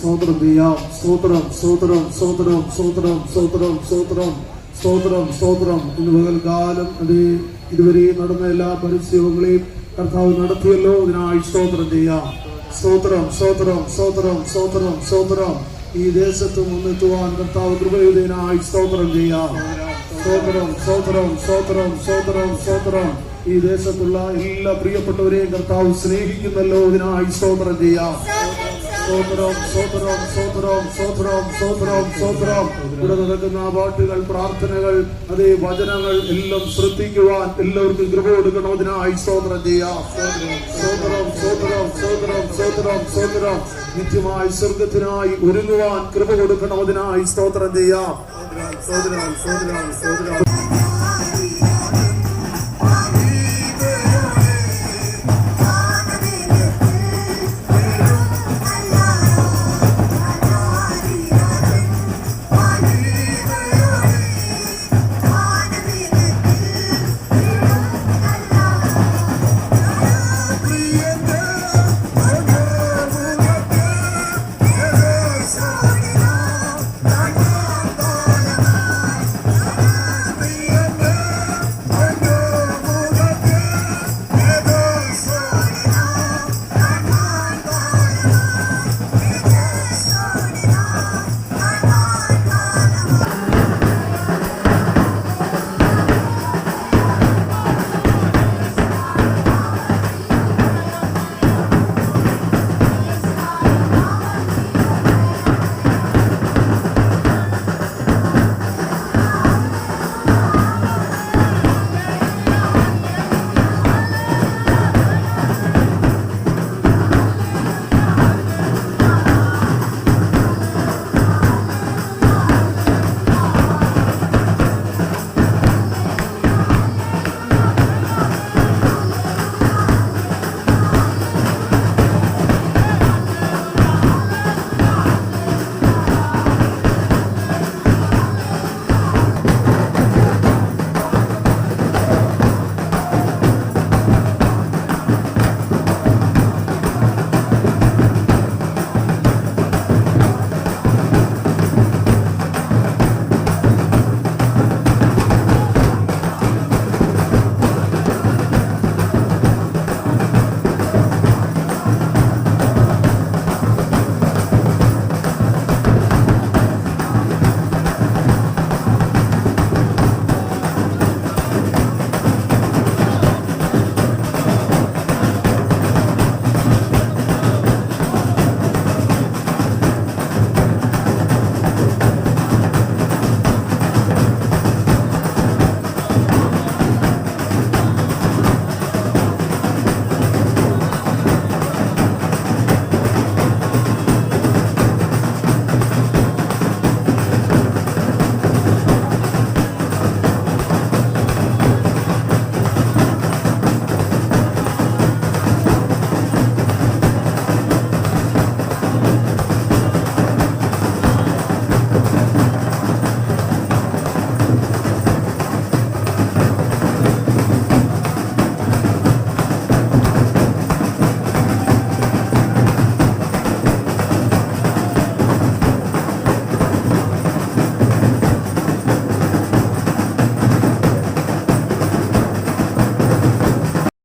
സ്തോത്രം ചെയ്യാം സ്തോത്രം സ്തോത്രം സ്തോത്രം സ്തോത്രം സ്തോത്രം സ്തോത്രം സ്തോത്രം സ്തോത്രം ഇന്ന് പകൽക്കാലം അത് ഇതുവരെ നടന്ന എല്ലാ പരിശ്രമങ്ങളെയും കർത്താവ് നടത്തിയല്ലോ ഇതിനായി സ്തോത്രം ചെയ്യാം സ്തോത്രം സ്തോത്രം സ്തോത്രം സ്തോത്രം സ്തോത്രം ഈ ദേശത്ത് മുന്നെത്തുവാൻ കർത്താവ് കൃപയുടേനായി സ്തോത്രം ചെയ്യാം സ്തോത്രം സ്തോത്രം സ്തോത്രം സ്തോത്രം സ്തോത്രം ഈ ദേശത്തുള്ള എല്ലാ പ്രിയപ്പെട്ടവരെയും കർത്താവ് സ്നേഹിക്കുന്നല്ലോ ഇതിനായി സ്തോത്രം ചെയ്യാം സ്തോത്രം സ്തോത്രം സ്തോത്രം സ്തോത്രം സ്തോത്രം സ്തോത്രം ഇവിടെ നടക്കുന്ന പാട്ടുകൾ പ്രാർത്ഥനകൾ അതേ വചനങ്ങൾ എല്ലാം ശ്രദ്ധിക്കുവാൻ എല്ലാവർക്കും കൃപ കൊടുക്കണം. അതിനായി സ്തോത്രം ചെയ്യാം. സ്തോത്രം സ്തോത്രം സ്തോത്രം സ്തോത്രം സ്തോത്രം. നിത്യമായി സ്വർഗത്തിനായി ഒരുങ്ങുവാൻ കൃപ കൊടുക്കണം. അതിനായി സ്തോത്രം ചെയ്യാം. സ്തോത്രം സ്തോത്രം സ്തോത്രം.